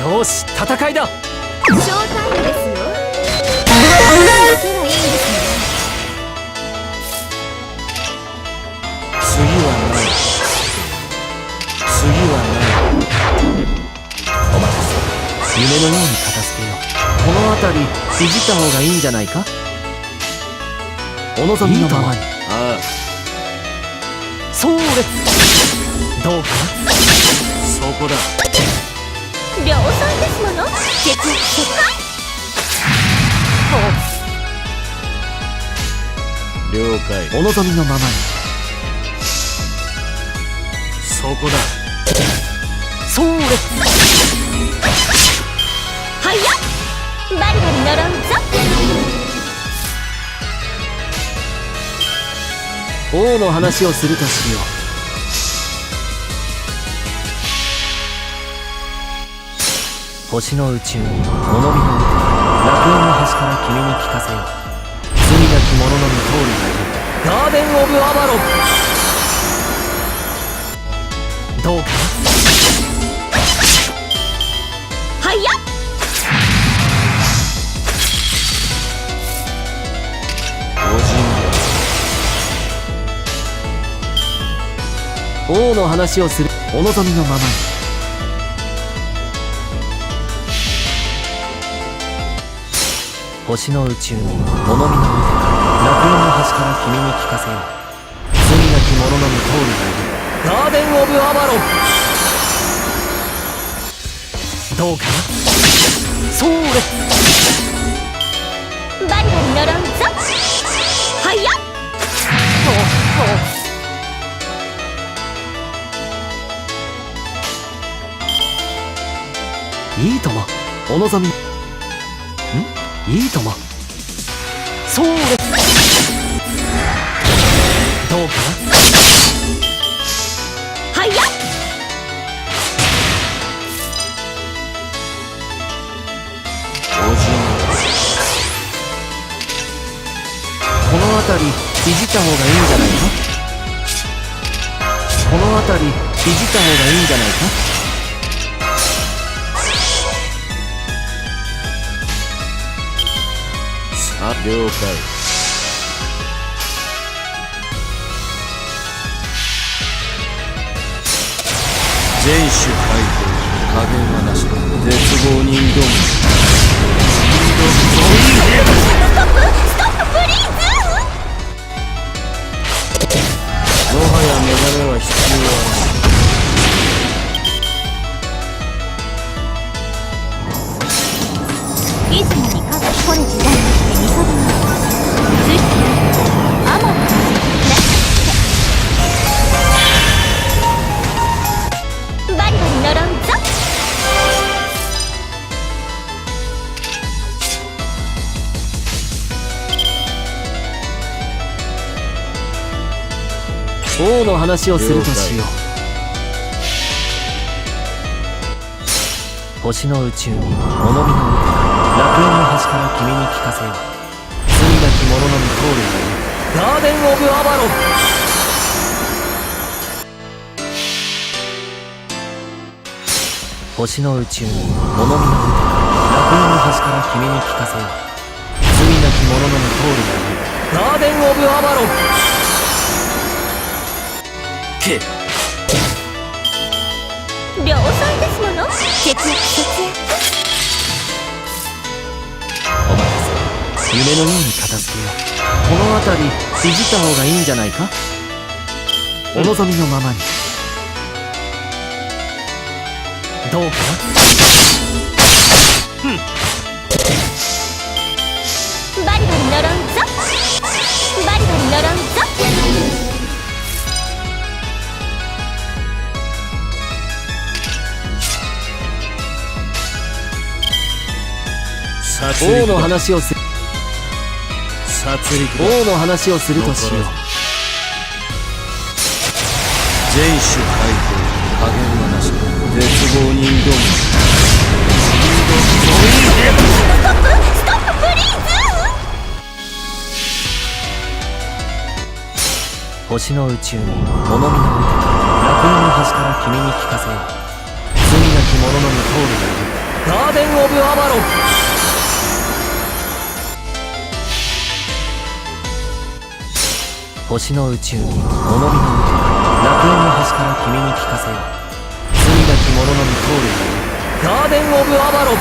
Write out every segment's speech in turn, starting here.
よし戦いだ。ショータイムですよ。行けばいいんですね次はない。次はない。お待たせ。夢のように片付けよう。この辺りいじった方がいいんじゃないか？お望みのまま。にああ。そうです。どうか？なそこだ量産ですもの？了解。お望みのままに。そこだ。そはいやバリバリぞ。王の話をするとしよう星の宇宙に物見の歌楽園の端から君に聞かせよう。罪なき者の見通りがいる。ガーデン・オブ・アバロンどうかはいやお神王の話をする。お望みのままに星の宇宙に物見の歌楽園の端から君に聞かせよう罪なき者の見通りがいるガーデン・オブ・アバロンどうかな？そうです。バリバリ呪うぞはいや。いいともお望み。んいいとも。そうです。どうかはいやこの辺りいじった方がいいんじゃないか？この辺りいじった方がいいんじゃないか？あ了解全種解放加減はなし絶望に挑むストップストッププリーズもはや目覚めは必要は王の話をするとしよう。星の宇宙物見の歌楽園の端から君に聞かせよう。罪なき者の見通りがいるガーデン・オブ・アバロン星の宇宙に物見の歌楽園の端から君に聞かせよう罪なき者の見通り。がいるガーデン・オブ・アバロン。け。量産ですもの？節約節約お待たせ夢のように片付けよう。この辺りいじった方がいいんじゃないか？お望みのままに。どうかな？バリバリ呪うぞ。バリバリ呪う王の話をする王の話をするとしよう。全種解放加減はなし絶望に挑むストップストッププリーズ星の宇宙に物見の歌楽園の端から君に聞かせよう。罪なき者の見通りがいるガーデン・オブ・アバロン星の宇宙におのみの歌楽園の端から君に聞かせよ。う罪なき者のみ通るガーデン・オブ・アバロン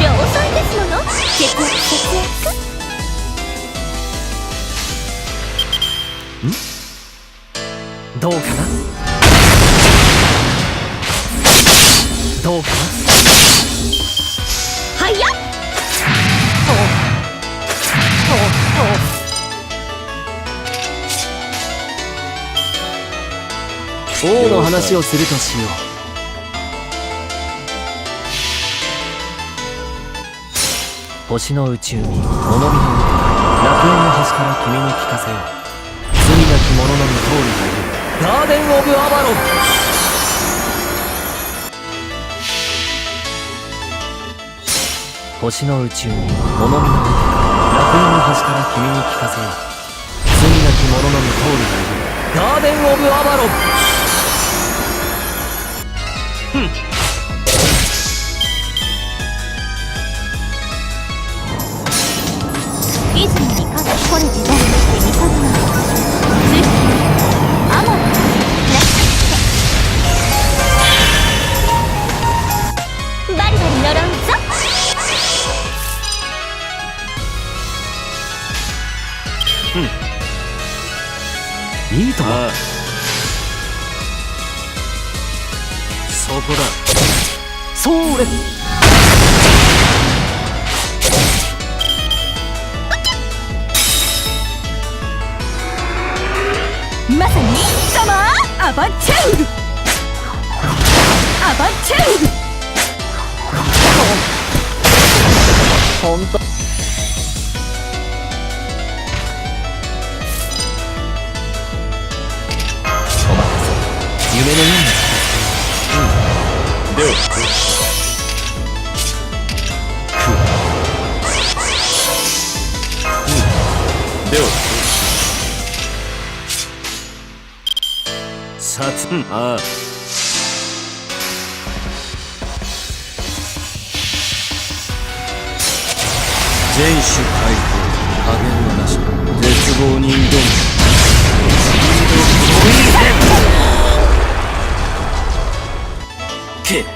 両妻ですもの節約節約どうかな？どうかな？王の話をするとしよう。星の宇宙におのみの歌楽園の端から君に聞かせよ罪なき者のみ通るがいるガーデン・オブ・アバロン星の宇宙におのみの歌楽園の端から君に聞かせよ罪なき者のみ通るがいる。ガーデン・オブ・アバロン。リズムに勝つこれ時代そこだ。それまさにサマーアバチャウル。アバチャウル。ほんとお待たせ夢のようなではでは殺うんああ全種解放。加減はなし。絶望に挑む。けもは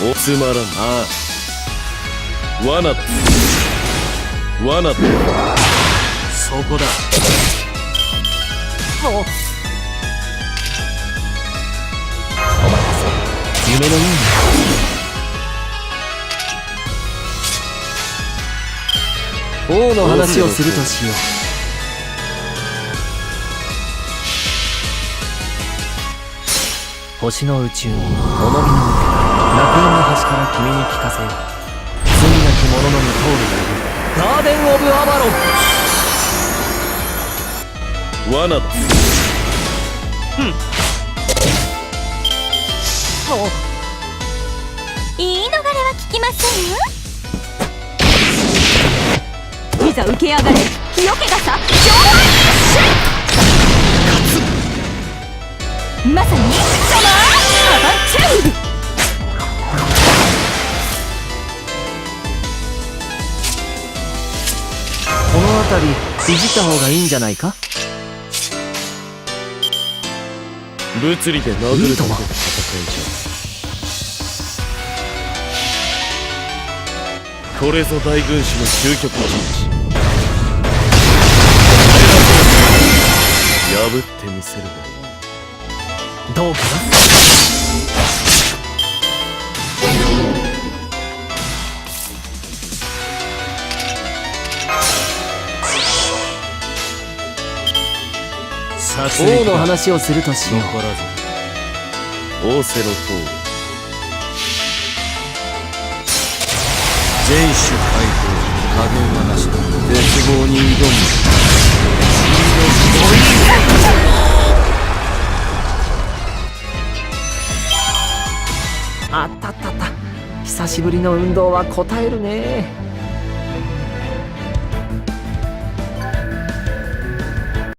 おつまらん。ああ。罠だ。罠だ。そこだ。夢のような王の話をするとしよう。星の宇宙におのみの歌楽園の端から君に聞かせよう。罪なき者のみ通るがいるガーデン・オブ・アバロン罠だ。言い逃れは聞きませんよいざ受け上がれ。清気がさ上腕まさにこの辺りいじった方がいいんじゃないか？物理で殴るだけの戦いじゃこれぞ大軍師の究極陣地。破ってみせるがいい。どうかな？王の話をするとしよう。残らず仰せのと全種解放減はなしだ絶望に挑む。あったったった。久しぶりの運動は応えるね